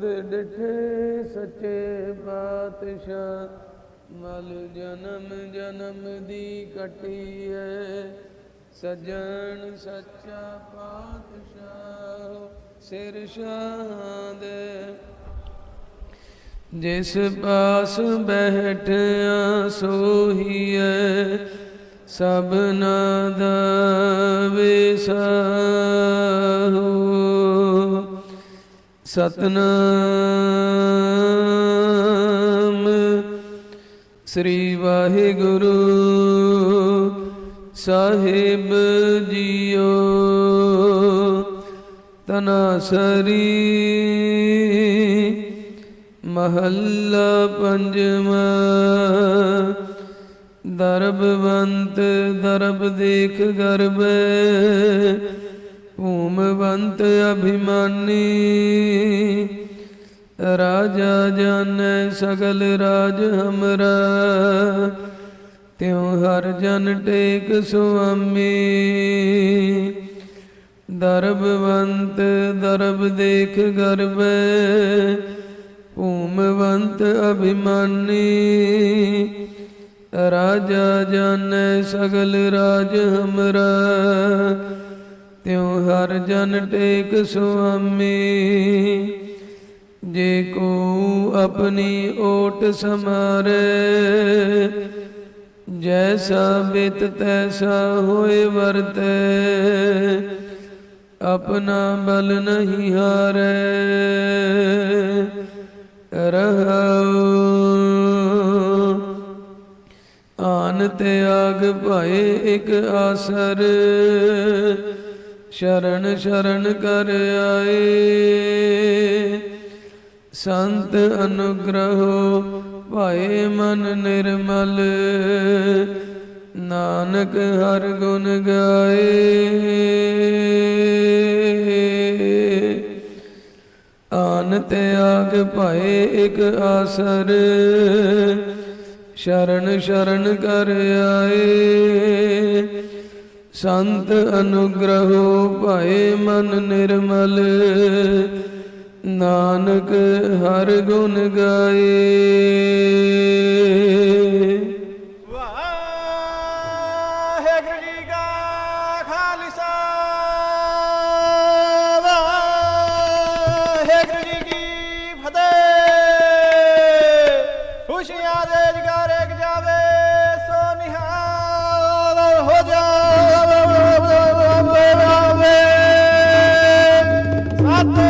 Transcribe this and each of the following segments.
ਤੁਧ ਡਿਠੇ ਸੱਚੇ ਪਾਤਸ਼ਾਹ ਮਲ ਜਨਮ ਜਨਮ ਦੀ ਕਟੀ ਕਟੀਐ ਸਜਣ ਸੱਚਾ ਪਾਤਸ਼ਾਹ ਸਿਰ ਸ਼ਾਹ ਦੇ ਜਿਸ ਪਾਸ ਬੈਠਿਆ ਸੋਹੀਐ ਸਭਨਾ ਦਾ ਵਿਸਾਹੋ ਸਤਨਾਮ। ਸ੍ਰੀ ਵਾਹਿਗੁਰੂ ਸਾਹਿਬ ਜੀਓ। ਤਨਾਸਰੀ ਮਹੱਲਾ ਪੰਜਵਾ। ਦਰਬਵੰਤ ਦਰਬ ਦੇਖ ਗਰਬੈ। ਭੂਮਵੰਤ ਅਭਿਮਾਨੀ, ਰਾਜਾ ਜਾਣੈ ਸਗਲ ਰਾਜ ਹਮਰਾ। ਤਿਉ ਹਰ ਜਨ ਟੇਕ ਸੁਆਮੀ, ਦਰਬਵੰਤ ਦਰਬ ਦੇਖ ਗਰਬੈ। ਭੂਮਵੰਤ ਅਭਿਮਾਨੀ, ਰਾਜਾ ਜਾਣੈ ਸਗਲ ਰਾਜ ਹਮਰਾ। ਹਰ ਜਨ ਟੇਕ ਸੁਆਮੀ, ਜੇ ਕੋ ਆਪਣੀ ਓਟ ਸਮਾਰੇ, ਜੈਸਾ ਬਿਤ ਤੈਸਾ ਹੋਏ ਵਰਤੈ, ਆਪਣਾ ਬਲ ਨਹੀਂ ਹਾਰੇ। ਰਹਾਉ, ਆਨ ਤਿਆਗ ਭਾਏ ਇਕ ਆਸਰ ਸ਼ਰਨ ਸ਼ਰਨ ਕਰ ਆਏ। ਸੰਤ ਅਨੁਗ੍ਰਹੋ ਭਾਏ ਮਨ ਨਿਰਮਲ, ਨਾਨਕ ਹਰ ਗੁਣ ਗਾਏ। ਆਨ ਤਿਆਗ ਭਾਏ ਇਕ ਆਸਰ, ਸ਼ਰਨ ਸ਼ਰਨ ਕਰ ਆਏ। ਸੰਤ ਅਨੁਗ੍ਰਹੋ ਭਏ ਮਨ ਨਿਰਮਲ ਨਾਨਕ ਹਰ ਗੁਣ ਗਾਏ।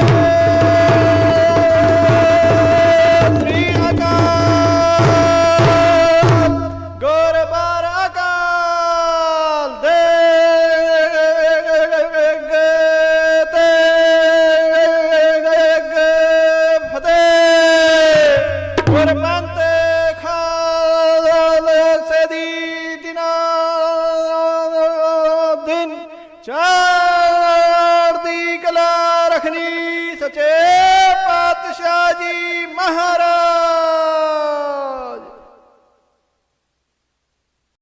Yeah. ਪਾਸ਼ਾ ਜੀ ਮਹਾਰਾਜ।